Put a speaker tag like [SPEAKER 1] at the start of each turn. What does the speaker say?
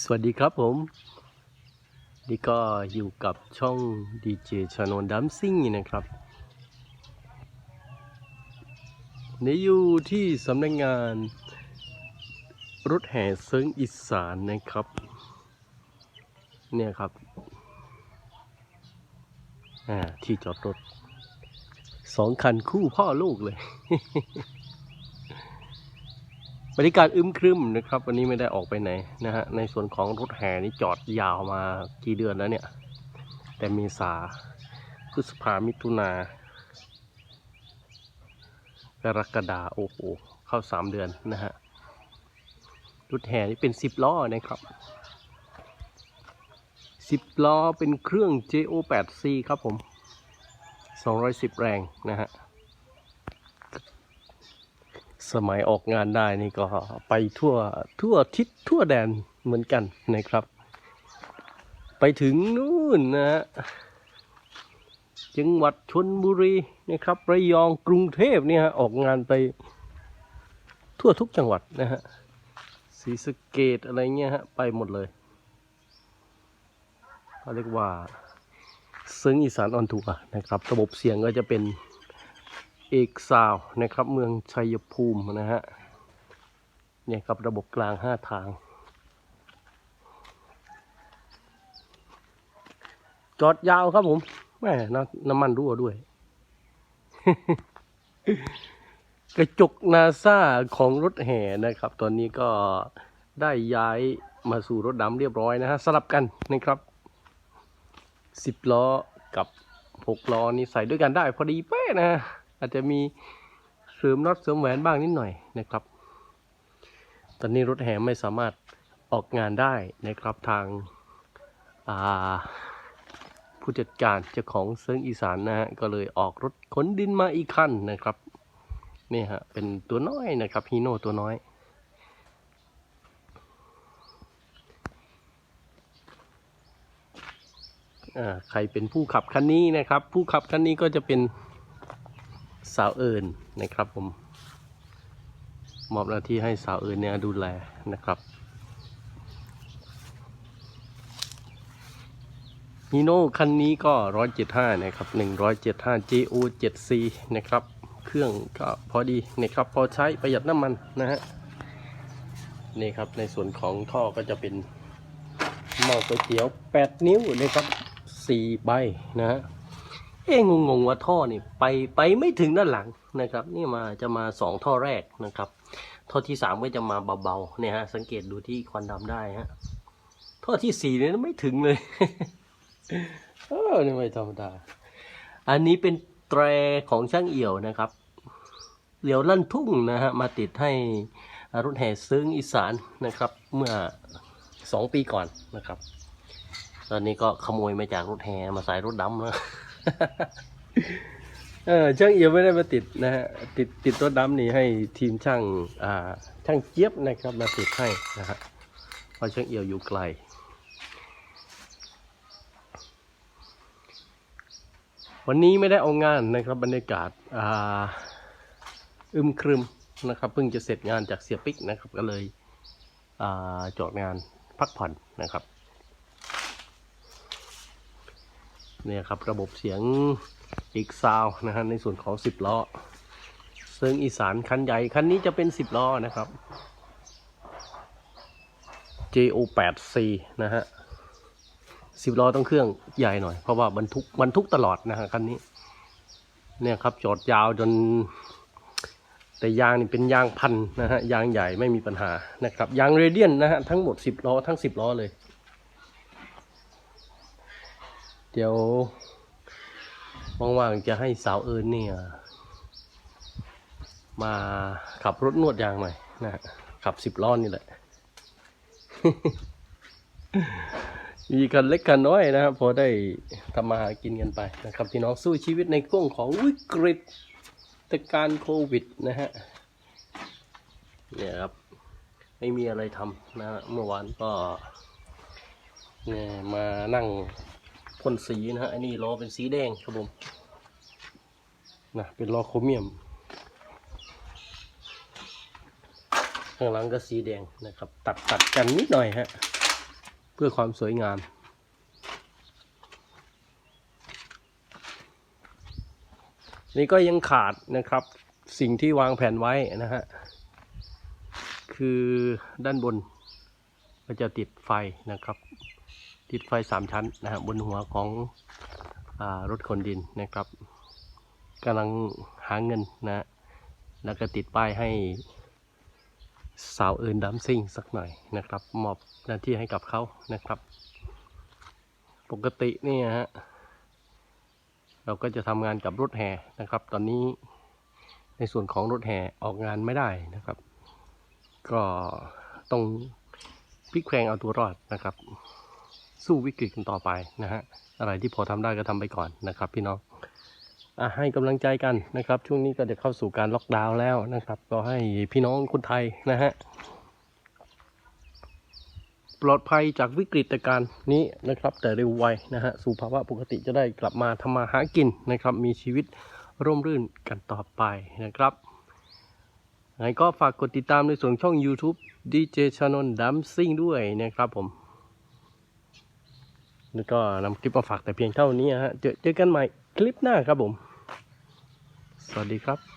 [SPEAKER 1] สวัสดีครับผม นี่ก็อยู่กับช่องดีเจชานนดัมซิ่งนะครับ นี่อยู่ที่สำนักงานรถแห่เซิงอีสานนะครับ เนี่ยครับอ่าที่จอดรถสองคันคู่พ่อลูกเลย บรรยากาศอึมครึมนะครับ วันนี้ไม่ได้ออกไปไหนนะฮะในส่วนของรถแห่นี่จอดยาวมากี่เดือนแล้วเนี่ย แต่เมษาพฤษภามิถุนากรกฎาโอ้โหเข้าสามเดือนนะฮะรถแห่นี่เป็นสิบล้อนะครับสิบล้อเป็นเครื่อง JO8C ครับผม 210 แรงนะฮะ สมัยออกงานได้นี่ก็ไปทั่วทั่วทิศทั่วแดนเหมือนกันนะครับ ไปถึงนู่นนะฮะจังหวัดชนบุรีนะครับระยองกรุงเทพเนี่ยฮะออกงานไปทั่วทุกจังหวัดนะฮะศรีสะเกดอะไรเงี้ยฮะไปหมดเลยเขาเรียกว่า ซึ้งอีสานออนทัวร์นะครับ ระบบเสียงก็จะเป็น เอกซาวนะครับ เมืองชัยภูมินะฮะเนี่ยครับระบบกลางห้าทาง จอดยาวครับผมแม่น้ำน้ำมันรั่วด้วย กระจกนาซาของรถแห่นะครับ ตอนนี้ก็ได้ย้ายมาสู่รถดำเรียบร้อยนะฮะสลับกันนะครับสิบล้อกับหกล้อนี่ใส่ด้วยกันได้พอดีเป๊ะนะ อาจจะมีเสริมน็อตเสริมแหวนบ้างนิดหน่อยนะครับ ตอนนี้รถแห่ไม่สามารถออกงานได้นะครับทางาผู้จัดการเจ้าของเซิงอีสานนะฮะก็เลยออกรถขนดินมาอีกคันนะครับนี่ฮะเป็นตัวน้อยนะครับฮีโน่ตัวน้อยอ่าใครเป็นผู้ขับคันนี้นะครับ ผู้ขับคันนี้ก็จะเป็น สาวเอิญนะครับผม มอบหน้าที่ให้สาวเอิญเนี่ยดูแลนะครับฮีโน่คันนี้ก็ 175 นะครับ 175 GO 7C นะครับ เครื่องก็พอดีนะครับ พอใช้ประหยัดน้ำมันนะฮะ นี่ครับ ในส่วนของท่อก็จะเป็นหม้อก๋วยเตี๋ยว 8 นิ้วนะครับ 4 ใบนะฮะ เอ๊ะงงว่าท่อนี่ไปไปไม่ถึงด้านหลังนะครับ นี่มาจะมาสองท่อแรกนะครับ ท่อที่สามก็จะมาเบาๆเนี่ยฮะสังเกตดูที่ควันดำได้ฮะท่อที่สี่เนี่ยไม่ถึงเลยเออนี่ไม่ธรรมดาอันนี้เป็นแตรของช่างเอี่ยวนะครับเหลียวลั่นทุ่งนะฮะมาติดให้รถแห่ซึ้งอีสานนะครับ เมื่อสองปีก่อนนะครับ ตอนนี้ก็ขโมยมาจากรถแห่มาใส่รถดำนะ เออช่างเอียวไม่ได้มาติดนะฮะติดติดรถดำนี่ให้ทีมช่างอ่าช่างเจี๊ยบนะครับมาติดให้นะฮะเพราะช่างเอียวอยู่ไกล วันนี้ไม่ได้เอางานนะครับบรรยากาศอ่าอึมครึมนะครับเพิ่งจะเสร็จงานจากเสียปิกนะครับก็เลยอ่าจอดงานพักผ่อนนะครับ เนี่ยครับระบบเสียงอีกซาวนะฮะในส่วนของ 10 ล้อ ซึ่งอีสานคันใหญ่คันนี้จะเป็น 10 ล้อนะครับ JO8C นะฮะ10ล้อต้องเครื่องใหญ่หน่อย เพราะว่าบรรทุกบรรทุกตลอดนะฮะคันนี้ เนี่ยครับจอดยาวจน แต่ยางนี่เป็นยางพันนะฮะยางใหญ่ไม่มีปัญหานะครับยางเรเดียนนะฮะทั้งหมด10ล้อทั้ง10ล้อเลย เดี๋ยวว่างๆจะให้สาวเอิญเนี่ย มาขับรถนวดยางหน่อยนะขับสิบล้อนี่แหละ มีกันเล็กกันน้อยนะครับพอได้ทำมาหากินกันไปนะครับพี่น้องสู้ชีวิตในช่วงของวิกฤตการโควิดนะฮะเนี่ยครับไม่มีอะไรทำนะเมื่อวานก็เนี่ยมานั่ง พ่นสีนะฮะอันนี้ล้อเป็นสีแดงครับผมนะเป็นล้อโครเมียม ข้างหลังก็สีแดงนะครับ ตัดตัดกันนิดหน่อยฮะเพื่อความสวยงามนี่ก็ยังขาดนะครับสิ่งที่วางแผนไว้นะฮะ คือด้านบนก็จะติดไฟนะครับ ติดไฟสามชั้นนะฮะบนหัวของอรถขนดินนะครับกำลังหาเงินนะแล้วก็ติดป้ายให้สาวเอื่นดัมซิ่งสักหน่อยนะครับมอบหน้าที่ให้กับเขานะครับ ปกติเนี่ยฮะเราก็จะทำงานกับรถแห่นะครับ ตอนนี้ในส่วนของรถแห่ออกงานไม่ได้นะครับ ก็ต้องพลิกแพลงเอาตัวรอดนะครับ สู้วิกฤตกันต่อไปนะฮะอะไรที่พอทำได้ก็ทำไปก่อนนะครับ พี่น้องอให้กำลังใจกันนะครับ ช่วงนี้ก็จะเข้าสู่การล็อกดาวน์แล้วนะครับ ก็ให้พี่น้องคนไทยนะฮะปลอดภัยจากวิกฤตการณ์นี้นะครับ แต่เร็วไวนะฮะสู่ภาวะปกติจะได้กลับมาทำมาหากินนะครับ มีชีวิตร่มรื่นกันต่อไปนะครับยังไงก็ฝากกดติดตามในส่วนช่อง YouTube DJ Channel Dancing ด้วยนะครับผม แล้วก็นำคลิปมาฝากแต่เพียงเท่านี้ฮะเจอเจอกันใหม่คลิปหน้าครับผม สวัสดีครับ